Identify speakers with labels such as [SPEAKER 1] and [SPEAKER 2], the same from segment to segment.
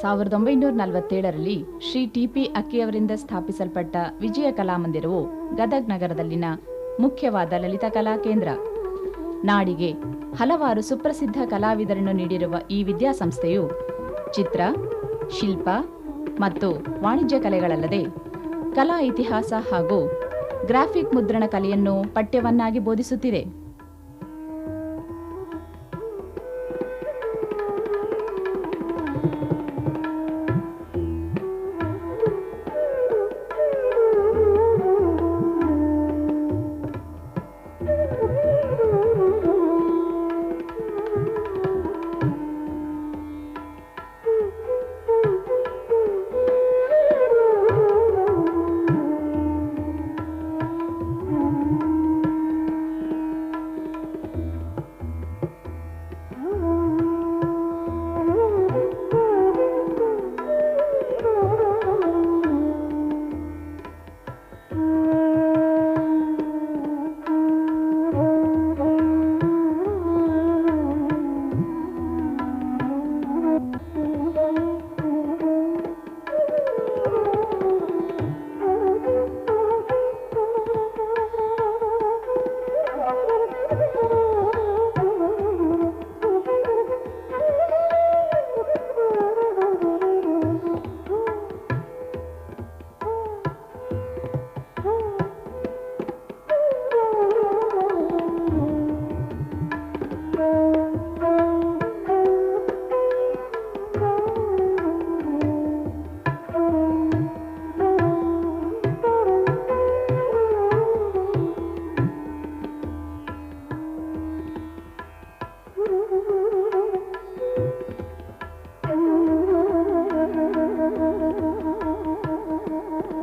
[SPEAKER 1] ಸಾವಿರದ ಒಂಬೈನೂರ ನಲವತ್ತೇಳರಲ್ಲಿ ಶ್ರೀ ಟಿಪಿ ಅಕ್ಕಿಯವರಿಂದ ಸ್ಥಾಪಿಸಲ್ಪಟ್ಟ ವಿಜಯ ಕಲಾಮಂದಿರವು ಗದಗ್ ನಗರದಲ್ಲಿನ ಮುಖ್ಯವಾದ ಲಲಿತ ಕಲಾ ಕೇಂದ್ರ. ನಾಡಿಗೆ ಹಲವಾರು ಸುಪ್ರಸಿದ್ಧ ಕಲಾವಿದರನ್ನು ನೀಡಿರುವ ಈ ವಿದ್ಯಾಸಂಸ್ಥೆಯು ಚಿತ್ರ, ಶಿಲ್ಪ ಮತ್ತು ವಾಣಿಜ್ಯ ಕಲೆಗಳಲ್ಲದೆ ಕಲಾ ಇತಿಹಾಸ ಹಾಗೂ ಗ್ರಾಫಿಕ್ ಮುದ್ರಣ ಕಲೆಯನ್ನು ಪಠ್ಯವನ್ನಾಗಿ ಬೋಧಿಸುತ್ತಿದೆ.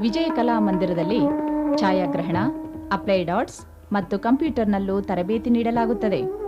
[SPEAKER 1] ವಿಜಯ ಕಲಾ ಮಂದಿರದಲ್ಲಿ ಛಾಯಾಗ್ರಹಣ ಅಪ್ಲೈಡ್ ಆರ್ಟ್ಸ್ ಮತ್ತು ಕಂಪ್ಯೂಟರ್ನಲ್ಲೂ ತರಬೇತಿ ನೀಡಲಾಗುತ್ತದೆ.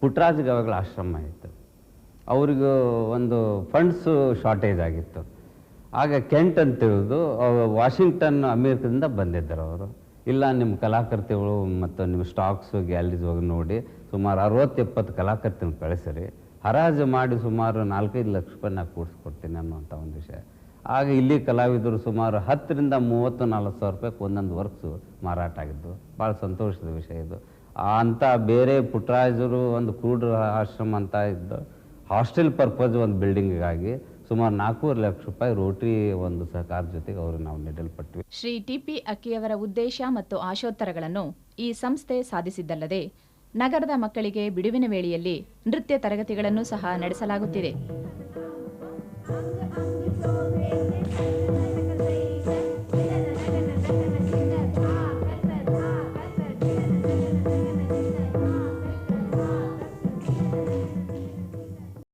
[SPEAKER 2] ಪುಟ್ಟರಾಜ ಗವಾಗಳ ಆಶ್ರಮ ಇತ್ತು. ಅವ್ರಿಗೂ ಒಂದು ಫಂಡ್ಸು ಶಾರ್ಟೇಜ್ ಆಗಿತ್ತು. ಆಗ ಕೆಂಟ್ ಅಂತ ತಿಳಿದು ವಾಷಿಂಗ್ಟನ್ ಅಮೇರಿಕದಿಂದ ಬಂದಿದ್ದರು ಅವರು. ಇಲ್ಲ, ನಿಮ್ಮ ಕಲಾಕೃತಿಗಳು ಮತ್ತು ನಿಮ್ಮ ಸ್ಟಾಕ್ಸು ಗ್ಯಾಲರೀಸ್ ಹೋಗಿ ನೋಡಿ, ಸುಮಾರು ಅರವತ್ತು ಎಪ್ಪತ್ತು ಕಲಾಕೃತಿನ ಕಳಿಸಿರಿ. ಹರಾಜು ಮಾಡಿ ಸುಮಾರು ನಾಲ್ಕೈದು ಲಕ್ಷ ರೂಪಾಯಿ ನಾನು ಕೂಡಿಸ್ಕೊಡ್ತೀನಿ ಅನ್ನುವಂಥ ಒಂದು ವಿಷಯ. ಆಗ ಇಲ್ಲಿ ಕಲಾವಿದರು ಸುಮಾರು ಹತ್ತರಿಂದ ಮೂವತ್ತು ನಾಲ್ಕು ಸಾವಿರ ರೂಪಾಯಿಗೆ ಒಂದೊಂದು ವರ್ಕ್ಸು ಮಾರಾಟ ಆಗಿದ್ದು. ಭಾಳ ಸಂತೋಷದ ವಿಷಯ ಇದು. ಅಂಥ ಬೇರೆ ಪುಟ್ಟರಾಜರು ಒಂದು ಕ್ರೂಢ ಆಶ್ರಮ ಅಂತ ಇದ್ದು ಹಾಸ್ಟೆಲ್ ಪರ್ಪಸ್ ಒಂದು ಬಿಲ್ಡಿಂಗಿಗಾಗಿ ಸುಮಾರು ನಾಲ್ಕೂವರೆ ಲಕ್ಷ ರೂಪಾಯಿ ರೋಟರಿ ಒಂದು ಸಹಕಾರ ಜೊತೆಗೆ ಅವರು ನಾವು ನೀಡಲ್ಪಟ್ಟಿವೆ.
[SPEAKER 1] ಶ್ರೀ ಟಿಪಿ ಅಕ್ಕಿಯವರ ಉದ್ದೇಶ ಮತ್ತು ಆಶೋತ್ತರಗಳನ್ನು ಈ ಸಂಸ್ಥೆ ಸಾಧಿಸಿದ್ದಲ್ಲದೆ ನಗರದ ಮಕ್ಕಳಿಗೆ ಬಿಡುವಿನ ವೇಳೆಯಲ್ಲಿ ನೃತ್ಯ ತರಗತಿಗಳನ್ನು ಸಹ ನಡೆಸಲಾಗುತ್ತಿದೆ.